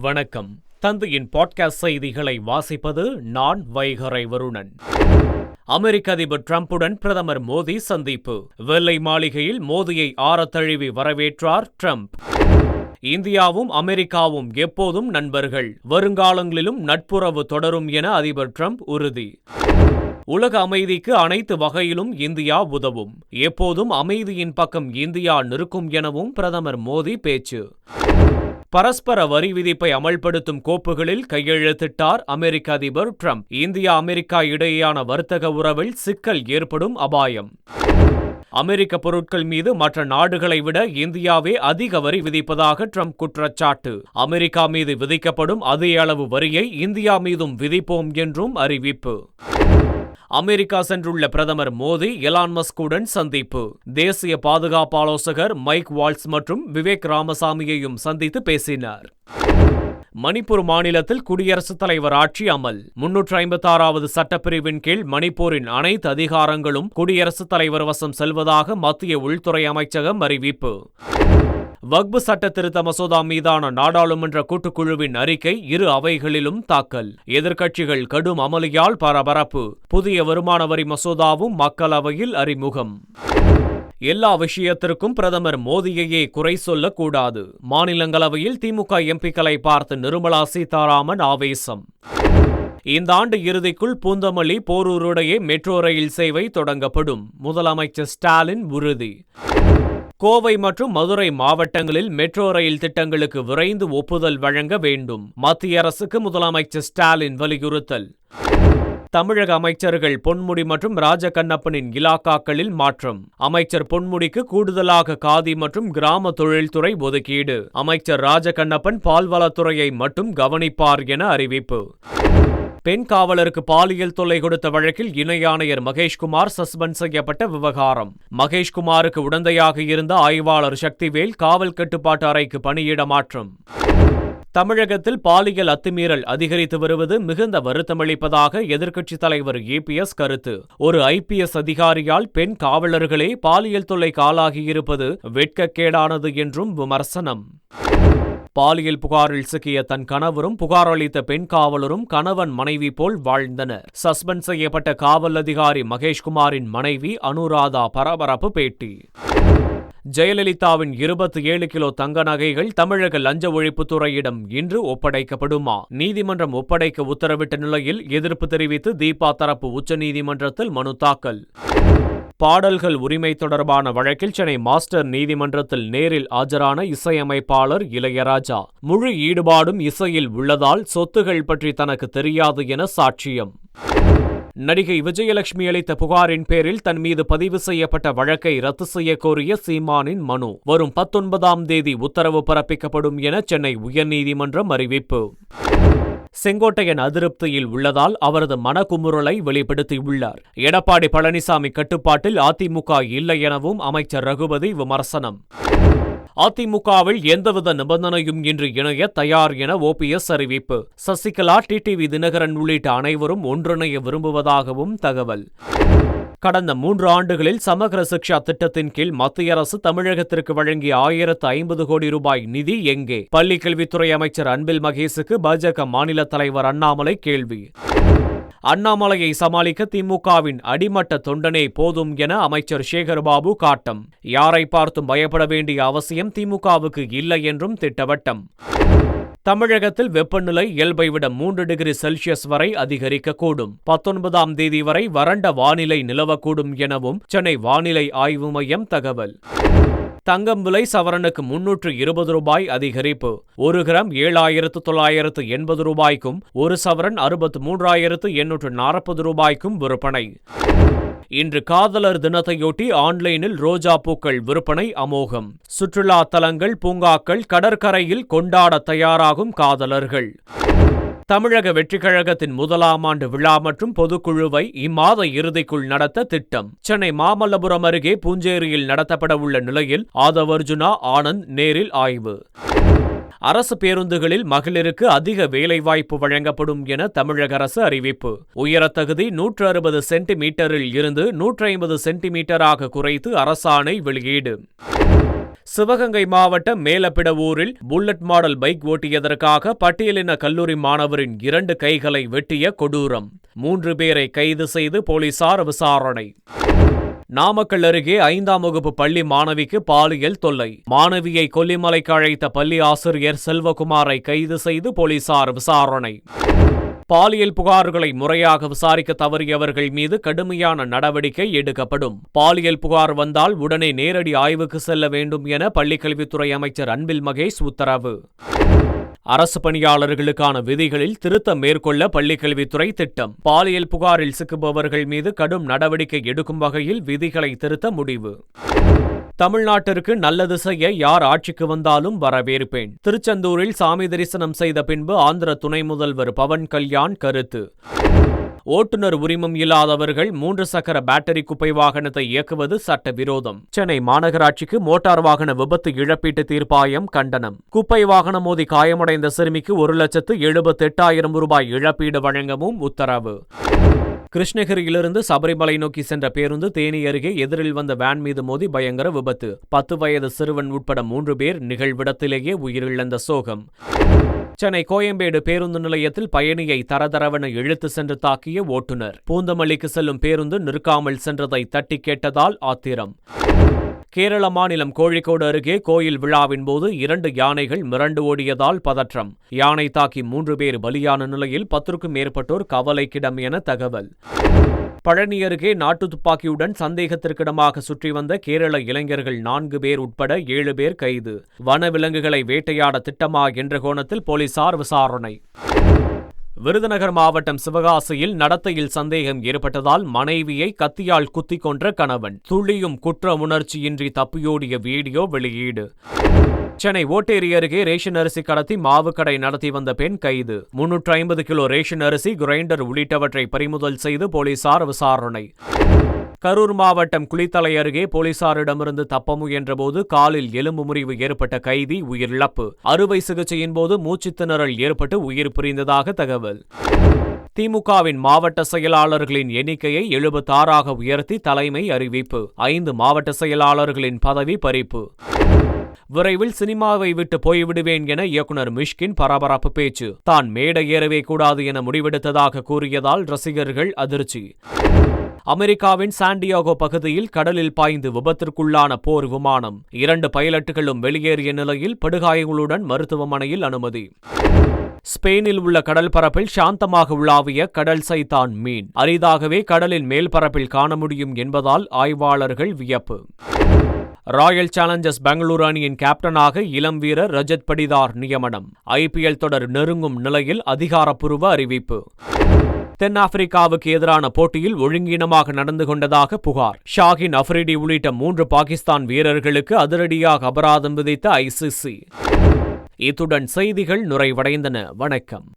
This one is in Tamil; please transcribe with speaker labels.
Speaker 1: வணக்கம். தந்தையின் பாட்காஸ்ட் செய்திகளை வாசிப்பது நான் வைகரை வருணன். அமெரிக்க அதிபர் டிரம்புடன் பிரதமர் மோடி சந்திப்பு. வெள்ளை மாளிகையில் மோடியை ஆரத்தழுவி வரவேற்றார் டிரம்ப். இந்தியாவும் அமெரிக்காவும் எப்போதும் நண்பர்கள். வருங்காலங்களிலும் நட்புறவு தொடரும் என அதிபர் டிரம்ப் உறுதி. உலக அமைதிக்கு அனைத்து வகையிலும் இந்தியா உதவும். எப்போதும் அமைதியின் பக்கம் இந்தியா நிற்கும் எனவும் பிரதமர் மோடி பேச்சு. பரஸ்பர வரி விதிப்பை அமல்படுத்தும் கோப்புகளில் கையெழுத்திட்டார் அமெரிக்க அதிபர் டிரம்ப். இந்தியா அமெரிக்கா இடையேயான வர்த்தக உறவில் சிக்கல் ஏற்படும் அபாயம். அமெரிக்க பொருட்கள் மீது மற்ற நாடுகளை விட இந்தியாவே அதிக வரி விதிப்பதாக ட்ரம்ப் குற்றச்சாட்டு. அமெரிக்கா மீது விதிக்கப்படும் அதே அளவு வரியை இந்தியா மீதும் விதிப்போம் என்றும் அறிவிப்பு. அமெரிக்கா சென்றுள்ள பிரதமர் மோடி எலான் மஸ்குடன் சந்திப்பு. தேசிய பாதுகாப்பு ஆலோசகர் மைக் வால்ஸ் மற்றும் விவேக் ராமசாமியையும் சந்தித்து பேசினார். மணிப்பூர் மாநிலத்தில் குடியரசுத் தலைவர் ஆட்சி அமல். முன்னூற்று ஐம்பத்தி ஆறாவது சட்டப்பிரிவின் கீழ் மணிப்பூரின் அனைத்து அதிகாரங்களும் குடியரசுத் தலைவர் வசம் செல்வதாக மத்திய உள்துறை அமைச்சகம் அறிவிப்பு. வக்பு சட்ட திருத்த மசோதா மீதான நாடாளுமன்ற கூட்டுக்குழுவின் அறிக்கை இரு அவைகளிலும் தாக்கல். எதிர்க்கட்சிகள் கடும் அமளியால் பரபரப்பு. புதிய வருமான வரி மசோதாவும் மக்களவையில் அறிமுகம். எல்லா விஷயத்திற்கும் பிரதமர் மோடியையே குறை சொல்லக்கூடாது. மாநிலங்களவையில் திமுக எம்பிக்களை பார்த்து நிர்மலா சீதாராமன் ஆவேசம். இந்த ஆண்டு இறுதிக்குள் பூந்தமல்லி போரூருடைய மெட்ரோ ரயில் சேவை தொடங்கப்படும். முதலமைச்சர் ஸ்டாலின் உறுதி. கோவை மற்றும் மதுரை மாவட்டங்களில் மெட்ரோ ரயில் திட்டங்களுக்கு விரைந்து ஒப்புதல் வழங்க வேண்டும். மத்திய அரசுக்கு முதலமைச்சர் ஸ்டாலின் வலியுறுத்தல். தமிழக அமைச்சர்கள் பொன்முடி மற்றும் ராஜகண்ணப்பனின் இலாக்காக்களில் மாற்றம். அமைச்சர் பொன்முடிக்கு கூடுதலாக காதி மற்றும் கிராம தொழில்துறை ஒதுக்கீடு. அமைச்சர் ராஜகண்ணப்பன் பால்வளத்துறையை மட்டும் கவனிப்பார் என அறிவிப்பு. பெண் காவலருக்கு பாலியல் தொல்லை கொடுத்த வழக்கில் இணை ஆணையர் மகேஷ்குமார் சஸ்பெண்ட் செய்யப்பட்ட விவகாரம். மகேஷ்குமாருக்கு உடந்தையாக இருந்த ஆய்வாளர் சக்திவேல் காவல் கட்டுப்பாட்டு அறைக்கு பணியிட மாற்றம். தமிழகத்தில் பாலியல் அத்துமீறல் அதிகரித்து வருவது மிகுந்த வருத்தமளிப்பதாக எதிர்க்கட்சித் தலைவர் ஏபிஎஸ் கருத்து. ஒரு ஐபிஎஸ் அதிகாரியால் பெண் காவலர்களே பாலியல் தொல்லைக்கு ஆளாகியிருப்பது வெட்கக்கேடானது என்றும் விமர்சனம். பாலியல் புகாரில் சிக்கிய தன் கணவரும் புகார் அளித்த பெண் காவலரும் கணவன் மனைவி போல் வாழ்ந்தனர். சஸ்பெண்ட் செய்யப்பட்ட காவல் அதிகாரி மகேஷ்குமாரின் மனைவி அனுராதா பரபரப்பு பேட்டி. ஜெயலலிதாவின் இருபத்தி ஏழு கிலோ தங்க நகைகள் தமிழக லஞ்ச ஒழிப்புத்துறையிடம் இன்று ஒப்படைக்கப்படுமா? நீதிமன்றம் ஒப்படைக்க உத்தரவிட்ட நிலையில் எதிர்ப்பு தெரிவித்து தீபா தரப்பு உச்சநீதிமன்றத்தில் மனு தாக்கல். பாடல்கள் உரிமை தொடர்பான வழக்கில் சென்னை மாஸ்டர் நீதிமன்றத்தில் நேரில் ஆஜரான இசையமைப்பாளர் இளையராஜா. முழு ஈடுபாடும் இசையில் உள்ளதால் சொத்துகள் பற்றி தனக்கு தெரியாது என சாட்சியம். நடிகை விஜயலட்சுமி அளித்த புகாரின் பேரில் தன் மீது பதிவு செய்யப்பட்ட வழக்கை ரத்து செய்ய கோரிய சீமானின் மனு. வரும் பத்தொன்பதாம் தேதி உத்தரவு பிறப்பிக்கப்படும் என சென்னை உயர்நீதிமன்றம் அறிவிப்பு. செங்கோட்டையன் அதிருப்தியில் உள்ளதால் அவரது மனக்குமுறலை வெளிப்படுத்தியுள்ளார். எடப்பாடி பழனிசாமி கட்டுப்பாட்டில் அதிமுக இல்லை எனவும் அமைச்சர் ரகுபதி விமர்சனம். அதிமுகவில் எந்தவித நிபந்தனையும் இன்று இணைய தயார் என ஓபிஎஸ் அறிவிப்பு. சசிகலா டிடிவி தினகரன் உள்ளிட்ட அனைவரும் ஒன்றிணைய விரும்புவதாகவும் தகவல். கடந்த மூன்று ஆண்டுகளில் சமகர சிக்ஷா திட்டத்தின் கீழ் மத்திய அரசு தமிழகத்திற்கு வழங்கிய ஆயிரத்து ஐம்பது கோடி ரூபாய் நிதி எங்கே? பள்ளிக் கல்வித்துறை அமைச்சர் அன்பில் மகேஷுக்கு பாஜக மாநில தலைவர் அண்ணாமலை கேள்வி. அண்ணாமலையை சமாளிக்க திமுகவின் அடிமட்ட தொண்டனே போதும் என அமைச்சர் சேகர்பாபு காட்டம். யாரை பார்த்தும் பயப்பட வேண்டிய அவசியம் திமுகவுக்கு இல்லை என்றும் திட்டவட்டம். தமிழகத்தில் வெப்பநிலை இயல்பை விட மூன்று டிகிரி செல்சியஸ் வரை அதிகரிக்கக்கூடும். பத்தொன்பதாம் தேதி வரை வறண்ட வானிலை நிலவக்கூடும் எனவும் சென்னை வானிலை ஆய்வு மையம் தகவல். தங்கம் விலை சவரனுக்கு முன்னூற்று இருபது ரூபாய் அதிகரிப்பு. ஒரு கிராம் ஏழாயிரத்து தொள்ளாயிரத்து எண்பது ரூபாய்க்கும் ஒரு சவரன் அறுபத்து மூன்றாயிரத்து எண்ணூற்று நாற்பது ரூபாய்க்கும் விற்பனை. இன்று காதலர் தினத்தையொட்டி ஆன்லைனில் ரோஜா பூக்கள் விற்பனை அமோகம். சுற்றுலா தலங்கள் பூங்காக்கள் கடற்கரையில் கொண்டாட தயாராகும் காதலர்கள். தமிழக வெற்றிக்கழகத்தின் முதலாம் ஆண்டு விழா மற்றும் பொதுக்குழுவை இம்மாத இறுதிக்குள் நடத்த திட்டம். சென்னை மாமல்லபுரம் அருகே பூஞ்சேரியில் நடத்தப்பட உள்ள நிலையில் ஆதவர்ஜுனா ஆனந்த் நேரில் ஆய்வு. அரசு பேருந்துகளில் மகளிருக்கு அதிக வேலைவாய்ப்பு வழங்கப்படும் என தமிழக அரசு அறிவிப்பு. உயரத்தகுதி நூற்று அறுபது சென்டிமீட்டரில் இருந்து நூற்றி ஐம்பது சென்டிமீட்டராக குறைத்து அரசாணை வெளியீடு. சிவகங்கை மாவட்டம் மேலப்பிடவூரில் புல்லட் மாடல் பைக் ஓட்டியதற்காக பட்டியலின கல்லூரி மாணவரின் இரண்டு கைகளை வெட்டிய கொடூரம். மூன்று பேரை கைது செய்து போலீசார் விசாரணை. நாமக்கல் அருகே ஐந்தாம் வகுப்பு பள்ளி மாணவிக்கு பாலியல் தொல்லை. மாணவியை கொல்லிமலைக்கு அழைத்த பள்ளி ஆசிரியர் செல்வகுமாரை கைது செய்து போலீசார் விசாரணை. பாலியல் புகார்களை முறையாக விசாரிக்க தவறியவர்கள் மீது கடுமையான நடவடிக்கை எடுக்கப்படும். பாலியல் புகார் வந்தால் உடனே நேரடி ஆய்வுக்கு செல்ல வேண்டும் என பள்ளிக்கல்வித்துறை அமைச்சர் அன்பில் மகேஷ் உத்தரவு. அரசு பணியாளர்களுக்கான விதிகளில் திருத்தம் மேற்கொள்ள பள்ளிக்கல்வித்துறை திட்டம். பாலியல் புகாரில் சிக்குபவர்கள் மீது கடும் நடவடிக்கை எடுக்கும் வகையில் விதிகளை திருத்த முடிவு. தமிழ்நாட்டிற்கு நல்லது செய்ய யார் ஆட்சிக்கு வந்தாலும் வரவேற்பேன். திருச்செந்தூரில் சாமி தரிசனம் செய்த பின்பு ஆந்திர துணை முதல்வர் பவன் கல்யாண் கருத்து. ஓட்டுநர் உரிமம் இல்லாதவர்கள் மூன்று சக்கர பேட்டரி குப்பை வாகனத்தை இயக்குவது சட்டவிரோதம். சென்னை மாநகராட்சிக்கு மோட்டார் வாகன விபத்து இழப்பீட்டு தீர்ப்பாயம் கண்டனம். குப்பை வாகனம் மோதி காயமடைந்த சிறுமிக்கு ஒரு லட்சத்து எழுபத்தெட்டாயிரம் ரூபாய் இழப்பீடு வழங்கவும் உத்தரவு. கிருஷ்ணகிரியிலிருந்து சபரிமலை நோக்கி சென்ற பேருந்து தேனி அருகே எதிரில் வந்த வேன் மீது மோதி பயங்கர விபத்து. பத்து வயது சிறுவன் உட்பட மூன்று பேர் நிகழ்விடத்திலேயே உயிரிழந்த சோகம். சென்னை கோயம்பேடு பேருந்து நிலையத்தில் பயணியை தரதரவென இழுத்து சென்று தாக்கிய ஓட்டுநர். பூந்தமல்லிக்கு செல்லும் பேருந்து நிற்காமல் சென்றதை தட்டி கேட்டதால் ஆத்திரம். கேரள மாநிலம் கோழிக்கோடு அருகே கோயில் விழாவின் போது இரண்டு யானைகள் மிரண்டு ஓடியதால் பதற்றம். யானை தாக்கி மூன்று பேர் பலியான நிலையில் பத்திற்கும் மேற்பட்டோர் கவலைக்கிடம் என தகவல். பழனி அருகே நாட்டு துப்பாக்கியுடன் சந்தேகத்திற்கிடமாக சுற்றி வந்த கேரள இளைஞர்கள் நான்கு பேர் உட்பட ஏழு பேர் கைது. வனவிலங்குகளை வேட்டையாட திட்டமா என்ற கோணத்தில் போலீசார் விசாரணை. விருதுநகர் மாவட்டம் சிவகாசியில் நடத்தையில் சந்தேகம் ஏற்பட்டதால் மனைவியை கத்தியால் குத்திக் கொன்ற கணவன். துளியும் குற்ற உணர்ச்சியின்றி தப்பியோடிய வீடியோ வெளியீடு. சென்னை ஓட்டேரி அருகே ரேஷன் அரிசி கடத்தி மாவு கடை நடத்தி வந்த பெண் கைது. முன்னூற்று ஐம்பது கிலோ ரேஷன் அரிசி கிரைண்டர் உள்ளிட்டவற்றை பறிமுதல் செய்து போலீசார் விசாரணை. கரூர் மாவட்டம் குளித்தலை அருகே போலீசாரிடமிருந்து தப்ப முயன்றபோது காலில் எலும்பு முறிவு ஏற்பட்ட கைதி உயிரிழப்பு அறுவை சிகிச்சையின் போது மூச்சுத்திணறல் ஏற்பட்டு உயிர் புரிந்ததாக தகவல். திமுகவின் மாவட்ட செயலாளர்களின் எண்ணிக்கையை எழுபத்தாறாக உயர்த்தி தலைமை அறிவிப்பு. ஐந்து மாவட்ட செயலாளர்களின் பதவி பறிப்பு. விரைவில் சினிமாவை விட்டு போய்விடுவேன் என இயக்குனர் மிஷ்கின் பரபரப்பு பேச்சு. தான் மேடை ஏறவே கூடாது என முடிவெடுத்ததாக கூறியதால் ரசிகர்கள் அதிர்ச்சி. அமெரிக்காவின் சாண்டியாகோ பகுதியில் கடலில் பாய்ந்து விபத்திற்குள்ளான போர் விமானம். இரண்டு பைலட்டுகளும் வெளியேறிய நிலையில் படுகாயங்களுடன் மருத்துவமனையில் அனுமதி. ஸ்பெயினில் உள்ள கடல் பரப்பில் சாந்தமாக உலாவிய கடல் சைத்தான் மீன். அரிதாகவே கடலின் மேல்பரப்பில் காண முடியும் என்பதால் ஆய்வாளர்கள் வியப்பு. ராயல் சேலஞ்சர்ஸ் பெங்களூரு அணியின் கேப்டனாக இளம் வீரர் ரஜத் படிதார் நியமனம். ஐபிஎல் தொடர் நெருங்கும் நிலையில் அதிகாரப்பூர்வ அறிவிப்பு. தென்னாப்பிரிக்காவுக்கு எதிரான போட்டியில் ஒழுங்கீனமாக நடந்து கொண்டதாக புகார். ஷாகின் அஃப்ரிடி உள்ளிட்ட மூன்று பாகிஸ்தான் வீரர்களுக்கு அதிரடியாக அபராதம் விதித்த ஐசிசி இத்துடன் செய்திகள் நுரைவடைந்தன வணக்கம்.